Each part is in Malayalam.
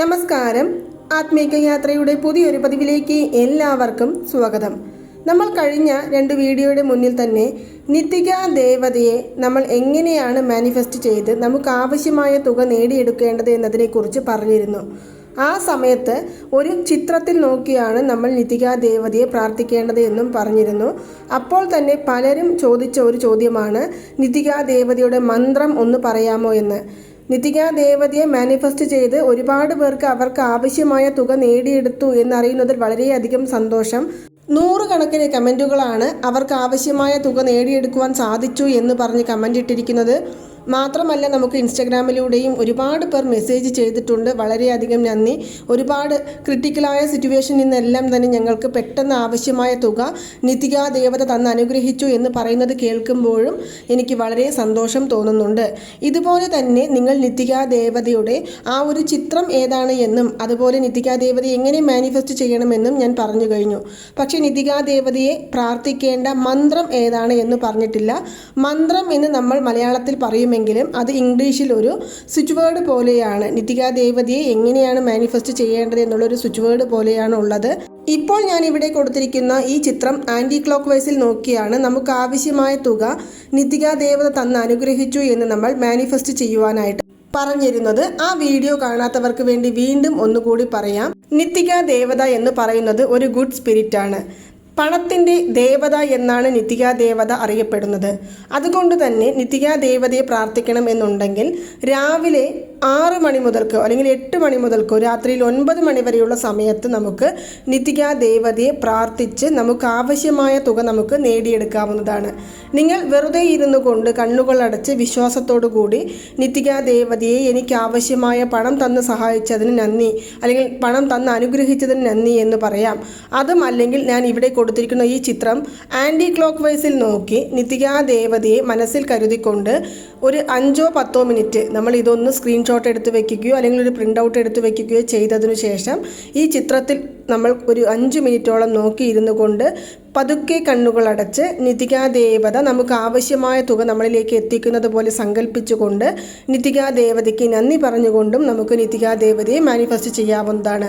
നമസ്കാരം. ആത്മീക യാത്രയുടെ പുതിയൊരു പതിവിലേക്ക് എല്ലാവർക്കും സ്വാഗതം. നമ്മൾ കഴിഞ്ഞ രണ്ട് വീഡിയോയുടെ മുന്നിൽ തന്നെ നിത്യ ദേവതയെ നമ്മൾ എങ്ങനെയാണ് മാനിഫെസ്റ്റ് ചെയ്ത് നമുക്ക് ആവശ്യമായ തുക നേടിയെടുക്കേണ്ടത് എന്നതിനെക്കുറിച്ച് പറഞ്ഞിരുന്നു. ആ സമയത്ത് ഒരു ചിത്രത്തിൽ നോക്കിയാണ് നമ്മൾ നിതിക ദേവതയെ പ്രാർത്ഥിക്കേണ്ടത് എന്നും പറഞ്ഞിരുന്നു. അപ്പോൾ തന്നെ പലരും ചോദിച്ച ഒരു ചോദ്യമാണ് നിതിക ദേവതയുടെ മന്ത്രം ഒന്ന് പറയാമോ എന്ന്. നിതിക ദേവതയെ മാനിഫെസ്റ്റ് ചെയ്ത് ഒരുപാട് പേർക്ക് അവർക്ക് ആവശ്യമായ തുക നേടിയെടുത്തു എന്നറിയുന്നതിൽ വളരെയധികം സന്തോഷം. നൂറുകണക്കിന് കമന്റുകളാണ് അവർക്ക് ആവശ്യമായ തുക നേടിയെടുക്കുവാൻ സാധിച്ചു എന്ന് പറഞ്ഞ് കമന്റ് ഇട്ടിരിക്കുന്നത്. മാത്രമല്ല നമുക്ക് ഇൻസ്റ്റഗ്രാമിലൂടെയും ഒരുപാട് പേർ മെസ്സേജ് ചെയ്തിട്ടുണ്ട്. വളരെയധികം നന്ദി. ഒരുപാട് ക്രിട്ടിക്കലായ സിറ്റുവേഷൻ നിന്നെല്ലാം തന്നെ ഞങ്ങൾക്ക് പെട്ടെന്ന് ആവശ്യമായ തുക നിതിക ദേവത തന്ന് അനുഗ്രഹിച്ചു എന്ന് പറയുന്നത് കേൾക്കുമ്പോഴും എനിക്ക് വളരെ സന്തോഷം തോന്നുന്നുണ്ട്. ഇതുപോലെ തന്നെ നിങ്ങൾ നിതിക ദേവതയുടെ ആ ഒരു ചിത്രം ഏതാണ് എന്നും അതുപോലെ നിതിക ദേവതയെ എങ്ങനെ മാനിഫെസ്റ്റ് ചെയ്യണമെന്നും ഞാൻ പറഞ്ഞു കഴിഞ്ഞു. പക്ഷേ നിതിക ദേവതയെ പ്രാർത്ഥിക്കേണ്ട മന്ത്രം ഏതാണ് എന്ന് പറഞ്ഞിട്ടില്ല. മന്ത്രം എന്ന് നമ്മൾ മലയാളത്തിൽ പറയുമെങ്കിലും അത് ഇംഗ്ലീഷിൽ ഒരു സ്വിച്ച് വേർഡ് പോലെയാണ്. നിതിക ദേവതയെ എങ്ങനെയാണ് മാനിഫെസ്റ്റ് ചെയ്യേണ്ടത് എന്നുള്ളൊരു സ്വിച്ച് വേർഡ് പോലെയാണ് ഉള്ളത്. ഇപ്പോൾ ഞാൻ ഇവിടെ കൊടുത്തിരിക്കുന്ന ഈ ചിത്രം ആന്റി ക്ലോക്ക് വൈസിൽ നോക്കിയാണ്. നമുക്ക് ആവശ്യമായ തുക നിതിക ദേവത തന്ന് അനുഗ്രഹിച്ചു എന്ന് നമ്മൾ മാനിഫെസ്റ്റ് ചെയ്യുവാനായിട്ട് പറഞ്ഞിരുന്നത്. ആ വീഡിയോ കാണാത്തവർക്ക് വേണ്ടി വീണ്ടും ഒന്നുകൂടി പറയാം. നിത്തിക ദേവത എന്ന് പറയുന്നത് ഒരു ഗുഡ് സ്പിരിറ്റ് ആണ്. പണത്തിന്റെ ദേവത എന്നാണ് നിത്യാ ദേവത അറിയപ്പെടുന്നത്. അതുകൊണ്ട് തന്നെ നിത്യാ ദേവതയെ പ്രാർത്ഥിക്കണം എന്നുണ്ടെങ്കിൽ രാവിലെ ആറ് മണി മുതൽക്കോ അല്ലെങ്കിൽ എട്ട് മണി മുതൽക്കോ രാത്രിയിൽ ഒൻപത് മണി വരെയുള്ള സമയത്ത് നമുക്ക് നിത്തിക ദേവതയെ പ്രാർത്ഥിച്ച് നമുക്ക് ആവശ്യമായ തുക നമുക്ക് നേടിയെടുക്കാവുന്നതാണ്. നിങ്ങൾ വെറുതെ ഇരുന്നു കൊണ്ട് കണ്ണുകൾ അടച്ച് വിശ്വാസത്തോടു കൂടി നിത്തിക ദേവതയെ എനിക്ക് ആവശ്യമായ പണം തന്ന് സഹായിച്ചതിന് നന്ദി അല്ലെങ്കിൽ പണം തന്ന് അനുഗ്രഹിച്ചതിന് നന്ദി എന്ന് പറയാം. അതും അല്ലെങ്കിൽ ഞാൻ ഇവിടെ കൊടുത്തിരിക്കുന്ന ഈ ചിത്രം ആന്റി ക്ലോക്ക് വൈസിൽ നോക്കി നിത്തിക ദേവതയെ മനസ്സിൽ കരുതിക്കൊണ്ട് ഒരു അഞ്ചോ പത്തോ മിനിറ്റ് നമ്മൾ ഇതൊന്ന് സ്ക്രീൻഷോട്ട് എടുത്ത് വെക്കുകയോ അല്ലെങ്കിൽ ഒരു പ്രിന്റ് ഔട്ട് എടുത്ത് വെക്കുകയോ ചെയ്തതിനു ശേഷം ഈ ചിത്രത്തിൽ നമ്മൾ ഒരു അഞ്ച് മിനിറ്റോളം നോക്കിയിരുന്നു കൊണ്ട് പതുക്കെ കണ്ണുകളടച്ച് നിതികാ ദേവത നമുക്ക് ആവശ്യമായ തുക നമ്മളിലേക്ക് എത്തിക്കുന്നത് പോലെ സങ്കല്പിച്ചുകൊണ്ട് നിതികാ ദേവതയ്ക്ക് നന്ദി പറഞ്ഞുകൊണ്ടും നമുക്ക് നിതികാ ദേവതയെ മാനിഫെസ്റ്റ് ചെയ്യാവുന്നതാണ്.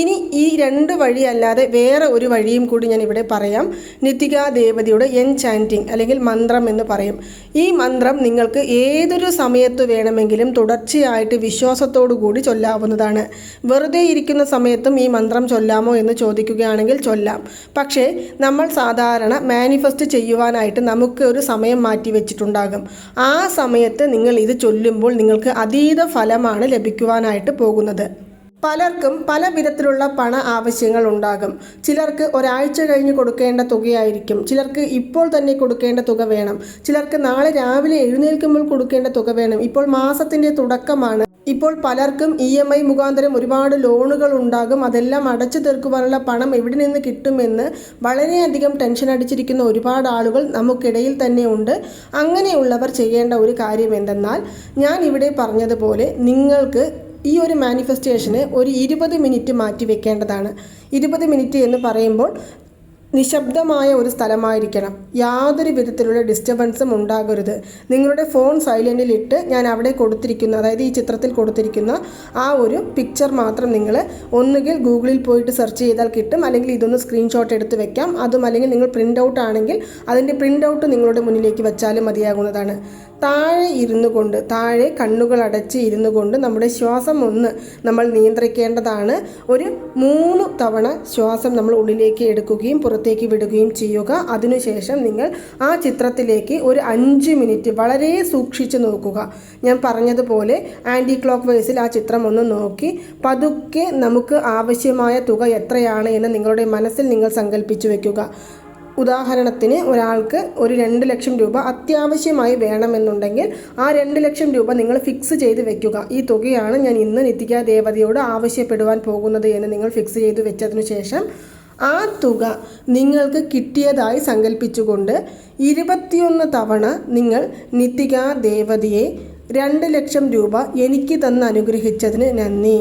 ഇനി ഈ രണ്ട് വഴി അല്ലാതെ വേറെ ഒരു വഴിയും കൂടി ഞാൻ ഇവിടെ പറയാം. നിതികാ ദേവതയുടെ എൻ ചാന്റിങ് അല്ലെങ്കിൽ മന്ത്രം എന്ന് പറയും. ഈ മന്ത്രം നിങ്ങൾക്ക് ഏതൊരു സമയത്ത് വേണമെങ്കിലും തുടർച്ചയായിട്ട് വിശ്വാസത്തോടു കൂടി ചൊല്ലാവുന്നതാണ്. വെറുതെ ഇരിക്കുന്ന സമയത്തും ഈ മന്ത്രം ചൊല്ലാമോ എന്ന് ചോദിക്കുകയാണെങ്കിൽ ചൊല്ലാം. പക്ഷേ നമ്മൾ സാധാരണ മാനിഫെസ്റ്റ് ചെയ്യുവാനായിട്ട് നമുക്ക് ഒരു സമയം മാറ്റി വെച്ചിട്ടുണ്ടാകും. ആ സമയത്ത് നിങ്ങൾ ഇത് ചൊല്ലുമ്പോൾ നിങ്ങൾക്ക് അതീത ഫലമാണ് ലഭിക്കുവാനായിട്ട് പോകുന്നത്. പലർക്കും പല വിധത്തിലുള്ള പണ ആവശ്യങ്ങൾ ഉണ്ടാകും. ചിലർക്ക് ഒരാഴ്ച കഴിഞ്ഞ് കൊടുക്കേണ്ട തുകയായിരിക്കും. ചിലർക്ക് ഇപ്പോൾ തന്നെ കൊടുക്കേണ്ട തുക വേണം. ചിലർക്ക് നാളെ രാവിലെ എഴുന്നേൽക്കുമ്പോൾ കൊടുക്കേണ്ട തുക വേണം. ഇപ്പോൾ മാസത്തിന്റെ തുടക്കമാണ്. ഇപ്പോൾ പലർക്കും ഇ എം ഐ മുഖാന്തരം ഒരുപാട് ലോണുകൾ ഉണ്ടാകും. അതെല്ലാം അടച്ചു തീർക്കുവാനുള്ള പണം എവിടെ നിന്ന് കിട്ടുമെന്ന് വളരെയധികം ടെൻഷൻ അടിച്ചിരിക്കുന്ന ഒരുപാട് ആളുകൾ നമുക്കിടയിൽ തന്നെ ഉണ്ട്. അങ്ങനെയുള്ളവർ ചെയ്യേണ്ട ഒരു കാര്യം എന്തെന്നാൽ ഞാൻ ഇവിടെ പറഞ്ഞതുപോലെ നിങ്ങൾക്ക് ഈ ഒരു മാനിഫെസ്റ്റേഷന് ഒരു ഇരുപത് മിനിറ്റ് മാറ്റി വെക്കേണ്ടതാണ്. ഇരുപത് മിനിറ്റ് എന്ന് പറയുമ്പോൾ നിശബ്ദമായ ഒരു സ്ഥലമായിരിക്കണം. യാതൊരു വിധത്തിലുള്ള ഡിസ്റ്റർബൻസും ഉണ്ടാകരുത്. നിങ്ങളുടെ ഫോൺ സൈലന്റിൽ ഇട്ട് ഞാൻ അവിടെ കൊടുത്തിരിക്കുന്ന. അതായത് ഈ ചിത്രത്തിൽ കൊടുത്തിരിക്കുന്ന ആ ഒരു പിക്ചർ മാത്രം നിങ്ങൾ ഒന്നുകിൽ ഗൂഗിളിൽ പോയിട്ട് സെർച്ച് ചെയ്താൽ കിട്ടും. അല്ലെങ്കിൽ ഇതൊന്ന് സ്ക്രീൻഷോട്ട് എടുത്ത് വെക്കാം. അതും അല്ലെങ്കിൽ നിങ്ങൾ പ്രിന്റ് ഔട്ട് ആണെങ്കിൽ അതിന്റെ പ്രിന്റ് ഔട്ട് നിങ്ങളുടെ മുന്നിലേക്ക് വെച്ചാലും മതിയാകുന്നതാണ്. താഴെ ഇരുന്നു കൊണ്ട് താഴെ കണ്ണുകൾ അടച്ച് ഇരുന്നു കൊണ്ട് നമ്മുടെ ശ്വാസം ഒന്ന് നമ്മൾ നിയന്ത്രിക്കേണ്ടതാണ്. ഒരു മൂന്ന് തവണ ശ്വാസം നമ്മൾ ഉള്ളിലേക്ക് എടുക്കുകയും പുറത്തേക്ക് വിടുകയും ചെയ്യുക. അതിനുശേഷം നിങ്ങൾ ആ ചിത്രത്തിലേക്ക് ഒരു അഞ്ച് മിനിറ്റ് വളരെ സൂക്ഷിച്ച് നോക്കുക. ഞാൻ പറഞ്ഞതുപോലെ ആന്റി ക്ലോക്ക് വൈസിൽ ആ ചിത്രം ഒന്ന് നോക്കി. പതുക്കെ നമുക്ക് ആവശ്യമായ തുക എത്രയാണ് എന്ന് നിങ്ങളുടെ മനസ്സിൽ നിങ്ങൾ സങ്കല്പിച്ചു വെക്കുക. ഉദാഹരണത്തിന് ഒരാൾക്ക് ഒരു രണ്ട് ലക്ഷം രൂപ അത്യാവശ്യമായി വേണമെന്നുണ്ടെങ്കിൽ ആ രണ്ട് ലക്ഷം രൂപ നിങ്ങൾ ഫിക്സ് ചെയ്ത് വെക്കുക. ഈ തുകയാണ് ഞാൻ ഇന്ന് നിത്യ ദേവതയോട് ആവശ്യപ്പെടുവാൻ പോകുന്നത് എന്ന് നിങ്ങൾ ഫിക്സ് ചെയ്ത് വെച്ചതിന് ശേഷം ആ തുക നിങ്ങൾക്ക് കിട്ടിയതായി സങ്കല്പിച്ചുകൊണ്ട് ഇരുപത്തിയൊന്ന് തവണ നിങ്ങൾ നിതിക ദേവതയെ രണ്ട് ലക്ഷം രൂപ എനിക്ക് തന്ന് അനുഗ്രഹിച്ചതിന് നന്ദി.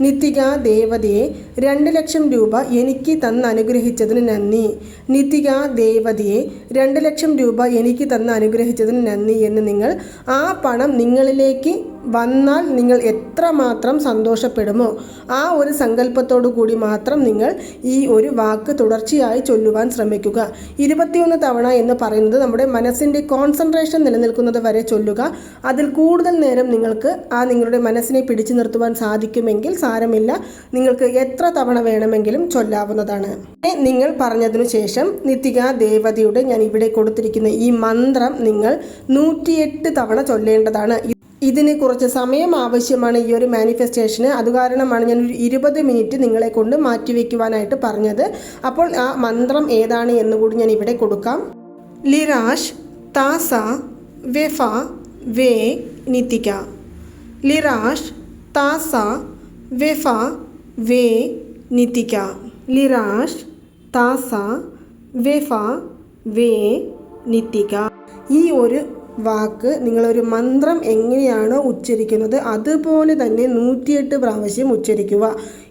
നിതിക ദേവതയെ രണ്ട് ലക്ഷം രൂപ എനിക്ക് തന്ന് അനുഗ്രഹിച്ചതിന് നന്ദി. നിതിക ദേവതയെ രണ്ട് ലക്ഷം രൂപ എനിക്ക് തന്ന് അനുഗ്രഹിച്ചതിന് നന്ദി എന്ന് നിങ്ങൾ ആ പണം നിങ്ങളിലേക്ക് വന്നാൽ നിങ്ങൾ എത്രമാത്രം സന്തോഷപ്പെടുമോ ആ ഒരു സങ്കല്പത്തോടു കൂടി മാത്രം നിങ്ങൾ ഈ ഒരു വാക്ക് തുടർച്ചയായി ചൊല്ലുവാൻ ശ്രമിക്കുക. ഇരുപത്തിയൊന്ന് തവണ എന്ന് പറയുന്നത് നമ്മുടെ മനസ്സിന്റെ കോൺസെൻട്രേഷൻ നിലനിൽക്കുന്നത് വരെ ചൊല്ലുക. അതിൽ കൂടുതൽ നേരം നിങ്ങൾക്ക് ആ നിങ്ങളുടെ മനസ്സിനെ പിടിച്ചു നിർത്തുവാൻ സാധിക്കുമെങ്കിൽ സാരമില്ല. നിങ്ങൾക്ക് എത്ര തവണ വേണമെങ്കിലും ചൊല്ലാവുന്നതാണ്. നിങ്ങൾ പറഞ്ഞതിനു ശേഷം നിത്തിക ദേവതയുടെ ഞാൻ ഇവിടെ കൊടുത്തിരിക്കുന്ന ഈ മന്ത്രം നിങ്ങൾ നൂറ്റിയെട്ട് തവണ ചൊല്ലേണ്ടതാണ്. ഇതിന് കുറച്ച് സമയം ആവശ്യമാണ് ഈ ഒരു മാനിഫെസ്റ്റേഷന് അതുകാരണമാണ് ഞാൻ ഒരു ഇരുപത് മിനിറ്റ് നിങ്ങളെ കൊണ്ട് മാറ്റിവെക്കുവാനായിട്ട് പറഞ്ഞത്. അപ്പോൾ ആ മന്ത്രം ഏതാണ് എന്നുകൂടി ഞാൻ ഇവിടെ കൊടുക്കാം. ലിറാഷ് താസ വെഫ വേ നിത്തിക ലിറാഷ് താസ വെഫ വേ നിത്തിക ലിറാഷ് താസ വെഫ വേ നിത്തിക ഈ ഒരു വാക്ക് നിങ്ങളൊരു മന്ത്രം എങ്ങനെയാണോ ഉച്ചരിക്കുന്നത് അതുപോലെ തന്നെ നൂറ്റിയെട്ട് പ്രാവശ്യം ഉച്ചരിക്കുക.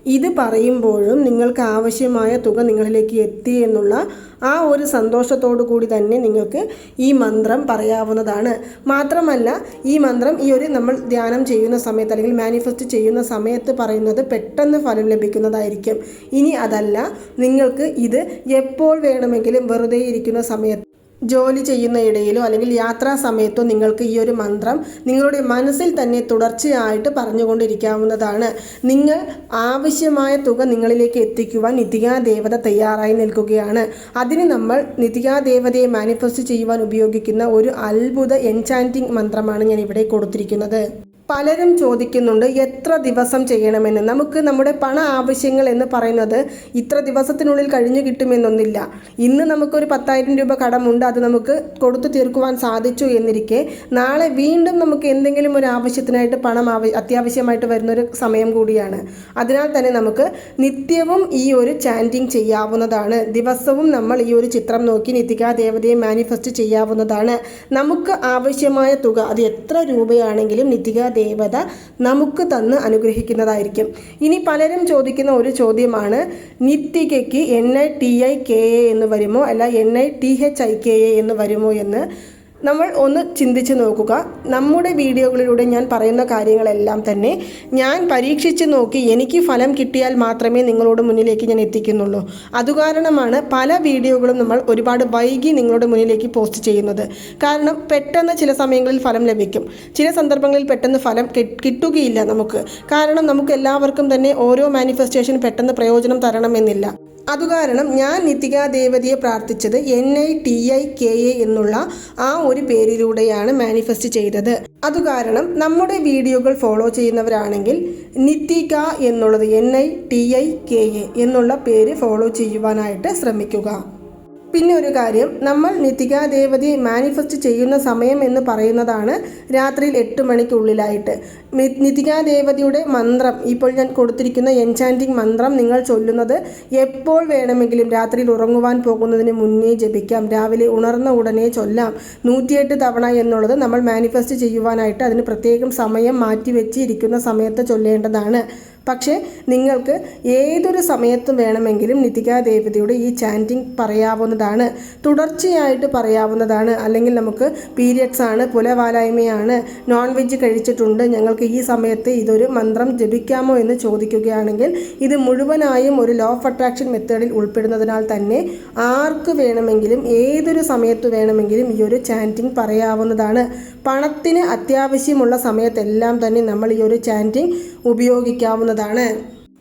ഇത് പറയുമ്പോഴും നിങ്ങൾക്ക് ആവശ്യമായ തുക നിങ്ങളിലേക്ക് എത്തി എന്നുള്ള ആ ഒരു സന്തോഷത്തോടു കൂടി തന്നെ നിങ്ങൾക്ക് ഈ മന്ത്രം പറയാവുന്നതാണ്. മാത്രമല്ല ഈ മന്ത്രം ഈ ഒരു നമ്മൾ ധ്യാനം ചെയ്യുന്ന സമയത്ത് അല്ലെങ്കിൽ മാനിഫെസ്റ്റ് ചെയ്യുന്ന സമയത്ത് പറയുന്നത് പെട്ടെന്ന് ഫലം ലഭിക്കുന്നതായിരിക്കും. ഇനി അതല്ല നിങ്ങൾക്ക് ഇത് എപ്പോൾ വേണമെങ്കിലും വെറുതെ ഇരിക്കുന്ന സമയത്ത് ജോലി ചെയ്യുന്ന ഇടയിലോ അല്ലെങ്കിൽ യാത്രാ സമയത്തോ നിങ്ങൾക്ക് ഈ ഒരു മന്ത്രം നിങ്ങളുടെ മനസ്സിൽ തന്നെ തുടർച്ചയായിട്ട് പറഞ്ഞുകൊണ്ടിരിക്കാവുന്നതാണ്. നിങ്ങൾ ആവശ്യമായ തുക നിങ്ങളിലേക്ക് എത്തിക്കുവാൻ നിതികാ ദേവത തയ്യാറായി നിൽക്കുകയാണ്. അതിന് നമ്മൾ നിതികാ ദേവതയെ മാനിഫെസ്റ്റ് ചെയ്യുവാൻ ഉപയോഗിക്കുന്ന ഒരു അത്ഭുത എൻചാന്റിംഗ് മന്ത്രമാണ് ഞാൻ ഇവിടെ കൊടുത്തിരിക്കുന്നത്. പലരും ചോദിക്കുന്നുണ്ട് എത്ര ദിവസം ചെയ്യണമെന്ന്. നമുക്ക് നമ്മുടെ പണ ആവശ്യങ്ങൾ എന്ന് പറയുന്നത് ഇത്ര ദിവസത്തിനുള്ളിൽ കഴിഞ്ഞു കിട്ടുമെന്നൊന്നില്ല. ഇന്ന് നമുക്കൊരു പത്തായിരം രൂപ കടമുണ്ട് അത് നമുക്ക് കൊടുത്തു തീർക്കുവാൻ സാധിച്ചു എന്നിരിക്കെ നാളെ വീണ്ടും നമുക്ക് എന്തെങ്കിലും ഒരു ആവശ്യത്തിനായിട്ട് പണം അത്യാവശ്യമായിട്ട് വരുന്നൊരു സമയം കൂടിയാണ്. അതിനാൽ തന്നെ നമുക്ക് നിത്യവും ഈ ഒരു ചാന്റിങ് ചെയ്യാവുന്നതാണ്. ദിവസവും നമ്മൾ ഈ ഒരു ചിത്രം നോക്കി നിതികാ ദേവതയെ മാനിഫെസ്റ്റ് ചെയ്യാവുന്നതാണ്. നമുക്ക് ആവശ്യമായ തുക അത് എത്ര രൂപയാണെങ്കിലും നിതിക ദേവത നമുക്ക് തന്ന് അനുഗ്രഹിക്കുന്നതായിരിക്കും. ഇനി പലരും ചോദിക്കുന്ന ഒരു ചോദ്യമാണ് നിത്യകയ്ക്ക് N I T I K A എന്ന് വരുമോ? അല്ല N I T H I K A എന്ന് വരുമോ എന്ന് നമ്മൾ ഒന്ന് ചിന്തിച്ച് നോക്കുക. നമ്മുടെ വീഡിയോകളിലൂടെ ഞാൻ പറയുന്ന കാര്യങ്ങളെല്ലാം തന്നെ ഞാൻ പരീക്ഷിച്ച് നോക്കി എനിക്ക് ഫലം കിട്ടിയാൽ മാത്രമേ നിങ്ങളോട് മുന്നിലേക്ക് ഞാൻ എത്തിക്കുന്നുള്ളൂ. അതുകാരണമാണ് പല വീഡിയോകളും നമ്മൾ ഒരുപാട് വൈകി നിങ്ങളുടെ മുന്നിലേക്ക് പോസ്റ്റ് ചെയ്യുന്നത്. കാരണം പെട്ടെന്ന് ചില സമയങ്ങളിൽ ഫലം ലഭിക്കും. ചില സന്ദർഭങ്ങളിൽ പെട്ടെന്ന് ഫലം കിട്ടുകയില്ല നമുക്ക്. കാരണം നമുക്ക് എല്ലാവർക്കും തന്നെ ഓരോ മാനിഫെസ്റ്റേഷൻ പെട്ടെന്ന് പ്രയോജനം തരണമെന്നില്ല. അതുകാരണം ഞാൻ നിതിക ദേവതയെ പ്രാർത്ഥിച്ചത് N I T I K A എന്നുള്ള ആ ഒരു പേരിലൂടെയാണ് മാനിഫെസ്റ്റ് ചെയ്തത്. അതുകാരണം നമ്മുടെ വീഡിയോകൾ ഫോളോ ചെയ്യുന്നവരാണെങ്കിൽ നിതിക എന്നുള്ളത് N I T I K A എന്നുള്ള പേര് ഫോളോ ചെയ്യുവാനായിട്ട് ശ്രമിക്കുക. പിന്നെ ഒരു കാര്യം നമ്മൾ നിതികാ ദേവതയെ മാനിഫെസ്റ്റ് ചെയ്യുന്ന സമയം എന്ന് പറയുന്നതാണ് രാത്രിയിൽ എട്ട് മണിക്കുള്ളിലായിട്ട്. മി- നിതികാ ദേവതയുടെ മന്ത്രം ഇപ്പോൾ ഞാൻ കൊടുത്തിരിക്കുന്ന എൻചാന്റിങ് മന്ത്രം നിങ്ങൾ ചൊല്ലുന്നത് എപ്പോൾ വേണമെങ്കിലും രാത്രിയിൽ ഉറങ്ങുവാൻ പോകുന്നതിന് മുന്നേ ജപിക്കാം. രാവിലെ ഉണർന്ന ഉടനെ ചൊല്ലാം. നൂറ്റിയെട്ട് തവണ എന്നുള്ളത് നമ്മൾ മാനിഫെസ്റ്റ് ചെയ്യുവാനായിട്ട് അതിന് പ്രത്യേകം സമയം മാറ്റിവെച്ച് ഇരിക്കുന്ന സമയത്ത് ചൊല്ലേണ്ടതാണ്. പക്ഷേ നിങ്ങൾക്ക് ഏതൊരു സമയത്തും വേണമെങ്കിലും നിതികാ ദേവതയുടെ ഈ ചാന്റിങ് പറയാവുന്നതാണ്. തുടർച്ചയായിട്ട് പറയാവുന്നതാണ്. അല്ലെങ്കിൽ നമുക്ക് പീരിയഡ്സ് ആണ് പുലവാലായ്മയാണ് നോൺ വെജ് കഴിച്ചിട്ടുണ്ട്. ഞങ്ങൾക്ക് ഈ സമയത്ത് ഇതൊരു മന്ത്രം ജപിക്കാമോ എന്ന് ചോദിക്കുകയാണെങ്കിൽ ഇത് മുഴുവനായും ഒരു ലോ ഓഫ് അട്രാക്ഷൻ മെത്തേഡിൽ ഉൾപ്പെടുന്നതിനാൽ തന്നെ ആർക്ക് വേണമെങ്കിലും ഏതൊരു സമയത്ത് വേണമെങ്കിലും ഈ ഒരു ചാന്റിങ് പറയാവുന്നതാണ്. പണത്തിന് അത്യാവശ്യമുള്ള സമയത്തെല്ലാം തന്നെ നമ്മൾ ഈ ഒരു ചാന്റിങ് ഉപയോഗിക്കാവുന്നതാണ്.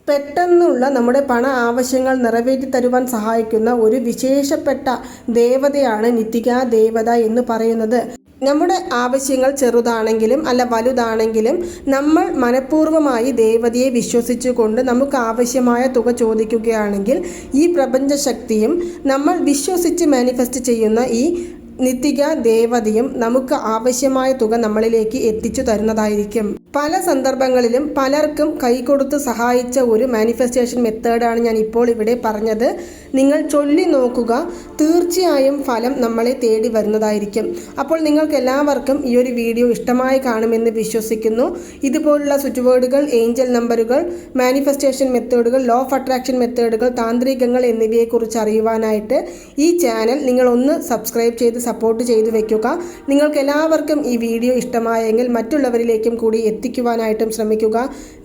പെട്ടെന്നുള്ള നമ്മുടെ പണ ആവശ്യങ്ങൾ നിറവേറ്റി തരുവാൻ സഹായിക്കുന്ന ഒരു വിശേഷപ്പെട്ട ദേവതയാണ് നിതിക ദേവത എന്ന് പറയുന്നത്. നമ്മുടെ ആവശ്യങ്ങൾ ചെറുതാണെങ്കിലും അല്ല വലുതാണെങ്കിലും നമ്മൾ മനഃപൂർവമായി ദേവതയെ വിശ്വസിച്ചുകൊണ്ട് നമുക്ക് ആവശ്യമായ തുക ചോദിക്കുകയാണെങ്കിൽ ഈ പ്രപഞ്ചശക്തിയും നമ്മൾ വിശ്വസിച്ച് മാനിഫെസ്റ്റ് ചെയ്യുന്ന ഈ നിത്തിക ദേവതയും നമുക്ക് ആവശ്യമായ തുക നമ്മളിലേക്ക് എത്തിച്ചു തരുന്നതായിരിക്കും. പല സന്ദർഭങ്ങളിലും പലർക്കും കൈകൊടുത്ത് സഹായിച്ച ഒരു മാനിഫെസ്റ്റേഷൻ മെത്തേഡാണ് ഞാൻ ഇപ്പോൾ ഇവിടെ പറഞ്ഞത്. നിങ്ങൾ ചൊല്ലി നോക്കുക. തീർച്ചയായും ഫലം നമ്മളെ തേടി വരുന്നതായിരിക്കും. അപ്പോൾ നിങ്ങൾക്ക് എല്ലാവർക്കും ഈ ഒരു വീഡിയോ ഇഷ്ടമായി കാണുമെന്ന് വിശ്വസിക്കുന്നു. ഇതുപോലുള്ള സ്വിച്ച് വേർഡുകൾ ഏഞ്ചൽ നമ്പറുകൾ മാനിഫെസ്റ്റേഷൻ മെത്തേഡുകൾ ലോ ഓഫ് അട്രാക്ഷൻ മെത്തേഡുകൾ താന്ത്രികങ്ങൾ എന്നിവയെക്കുറിച്ച് അറിയുവാനായിട്ട് ഈ ചാനൽ നിങ്ങളൊന്ന് സബ്സ്ക്രൈബ് ചെയ്ത് സപ്പോർട്ട് ചെയ്തു വയ്ക്കുക നിങ്ങൾക്ക് എല്ലാവർക്കും ഈ വീഡിയോ ഇഷ്ടമായെങ്കിൽ മറ്റുള്ളവരിലേക്കും കൂടി എത്തിക്കുവാനായിട്ടും ശ്രമിക്കുക.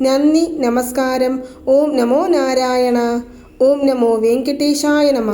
നന്ദി നമസ്കാരം. ഓം നമോ നാരായണ. ഓം നമോ വെങ്കടേശായ നമ.